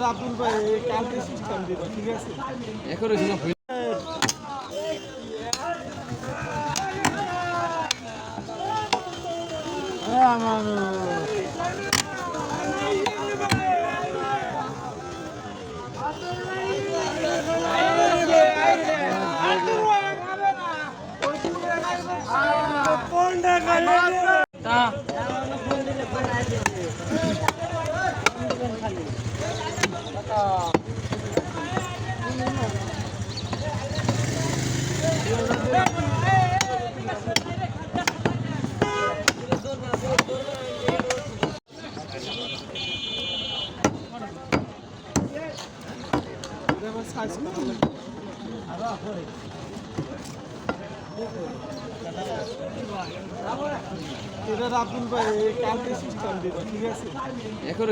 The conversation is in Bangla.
রাতুল ভাই কালকে সিস্টেম দিবা ঠিক আছে এখন আমার সাইজ কত এটা রাখুন ভাই কালকে সিস্টেম ঠিক আছে? এখন